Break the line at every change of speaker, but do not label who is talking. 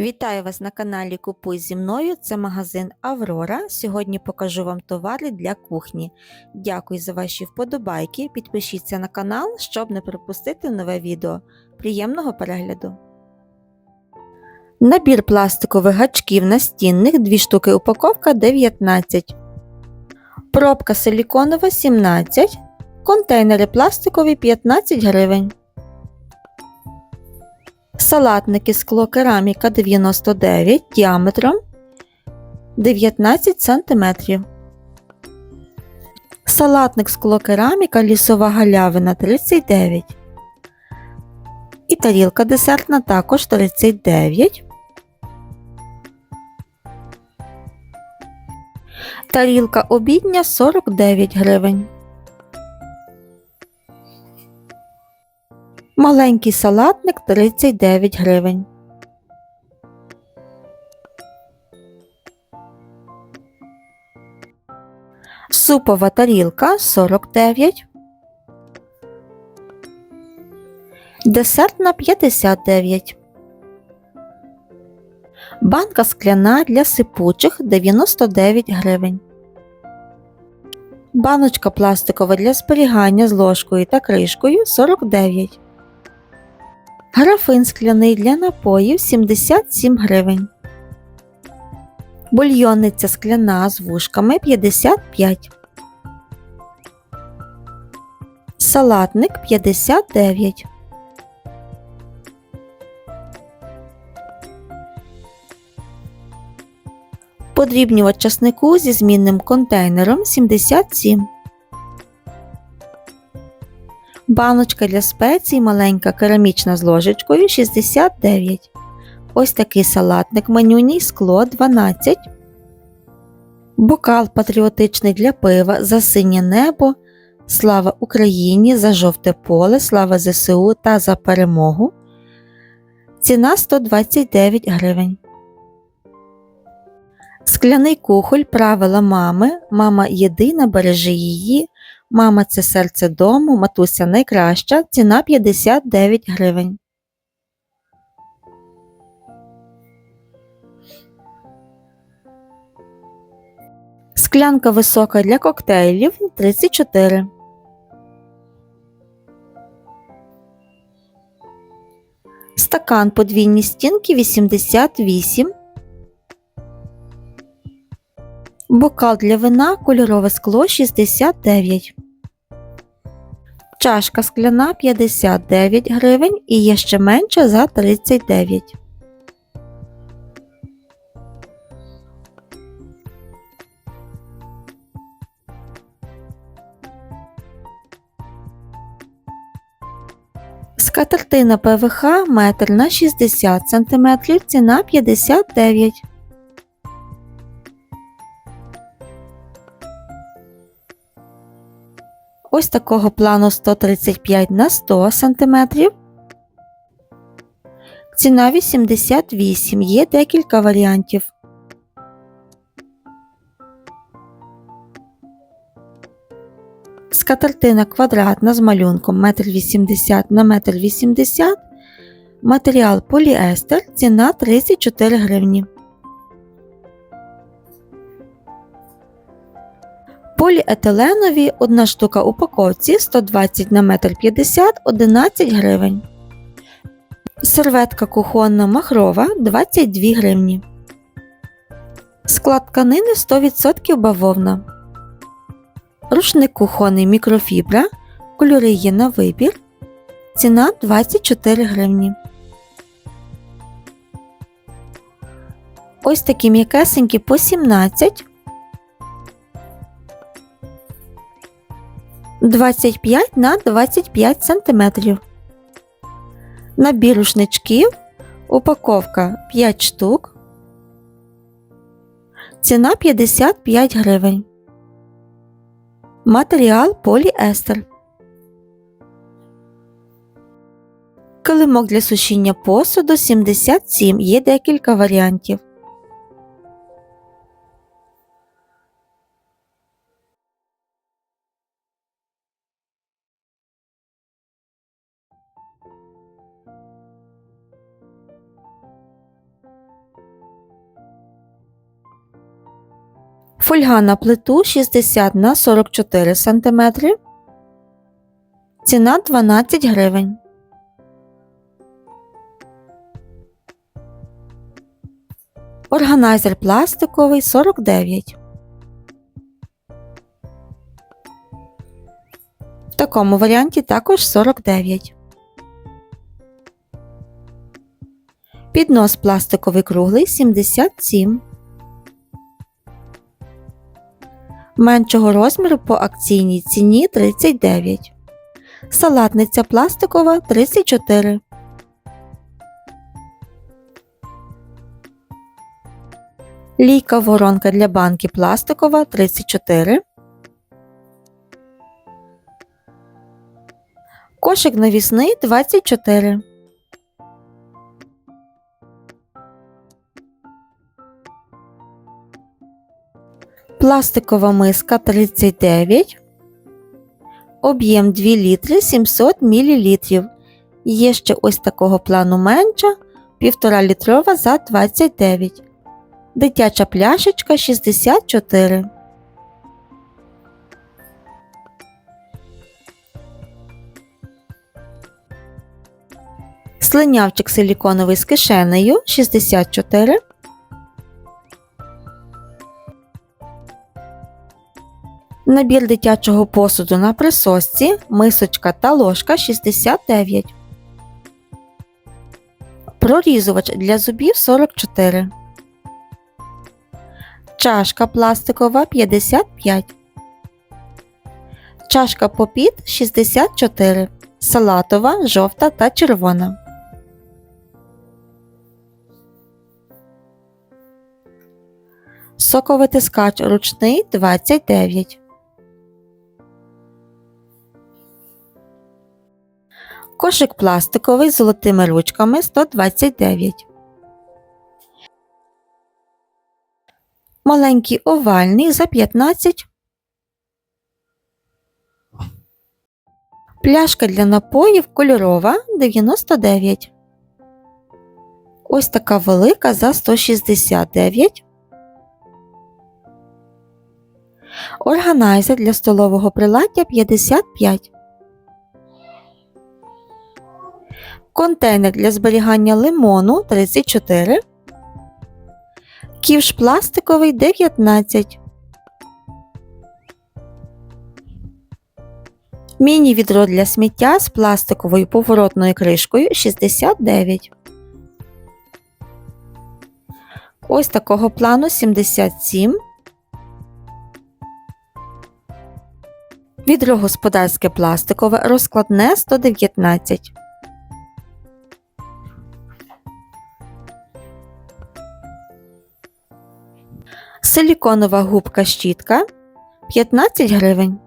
Вітаю вас на каналі Купуй зі мною. Це магазин Аврора. Сьогодні покажу вам товари для кухні. Дякую за ваші вподобайки. Підпишіться на канал, щоб не пропустити нове відео. Приємного перегляду! Набір пластикових гачків настінних 2 штуки упаковка 19. Пробка силіконова 17. Контейнери пластикові 15 гривень. Салатники скло кераміка 99 діаметром 19 см. Салатник скло кераміка лісова галявина 39. І тарілка десертна також 39. Тарілка обідня 49 гривень. Маленький салатник 39 гривень. Супова тарілка 49. Десертна 59. Банка скляна для сипучих 99 гривень. Баночка пластикова для зберігання з ложкою та кришкою 49. Графин скляний для напоїв 77 гривень. Бульйонниця скляна з вушками 55. Салатник 59. Подрібнювач часнику зі змінним контейнером 77. Баночка для спецій маленька керамічна з ложечкою 69. Ось такий салатник манюній скло 12. Бокал патріотичний для пива за синє небо. Слава Україні за жовте поле, слава ЗСУ та за перемогу. Ціна 129 гривень. Скляний кухоль правила мами. Мама єдина бережи її. Мама це серце дому, матуся найкраща, ціна 59 гривень. Склянка висока для коктейлів 34. Стакан подвійні стінки 88. Бокал для вина кольорове скло 69. Чашка скляна 59 гривень і є ще менша за 39. Скатертина ПВХ метр на 60 см, ціна 59 Ось такого плану 135 на 100 см. Ціна 88, є декілька варіантів. Скатертина квадратна з малюнком 1,80 на 1,80 м. Матеріал поліестер, ціна 34 гривні. Поліетиленові одна штука упаковці 120 на 1,50 м 11 гривень. Серветка кухонна махрова 22 гривні. Склад тканини 100% бавовна. Рушник кухонний мікрофібра. Кольори є на вибір. Ціна 24 гривні. Ось такі м'якесенькі по 17 25 на 25 см. Набір рушничків. Упаковка 5 штук. Ціна 55 гривень. Матеріал поліестер. Килимок для сушіння посуду 77. Є декілька варіантів. Фольга на плиту 60 на 44 см. Ціна 12 гривень. Органайзер пластиковий 49. В такому варіанті також 49. Піднос пластиковий круглий 77. Меншого розміру по акційній ціні 39. Салатниця пластикова 34. Лійка воронка для банки пластикова 34. Кошик навісний 24. Пластикова миска 39. Об'єм 2 літри 700 мл. Є ще ось такого плану менша 1,5 літрова за 29. Дитяча пляшечка 64. Слинявчик силіконовий з кишенею 64. Набір дитячого посуду на присосці, мисочка та ложка 69. Прорізувач для зубів 44. Чашка пластикова 55. Чашка попіт 64. Салатова, жовта та червона. Соковитискач ручний 29. Кошик пластиковий з золотими ручками 129. Маленький овальний за 15. Пляшка для напоїв кольорова 99. Ось така велика за 169. Органайзер для столового приладдя 55. Контейнер для зберігання лимону 34. Ківш пластиковий 19. Міні-відро для сміття з пластиковою поворотною кришкою 69. Ось такого плану 77. Відро господарське пластикове розкладне 119. Силіконова губка щітка 15 гривень.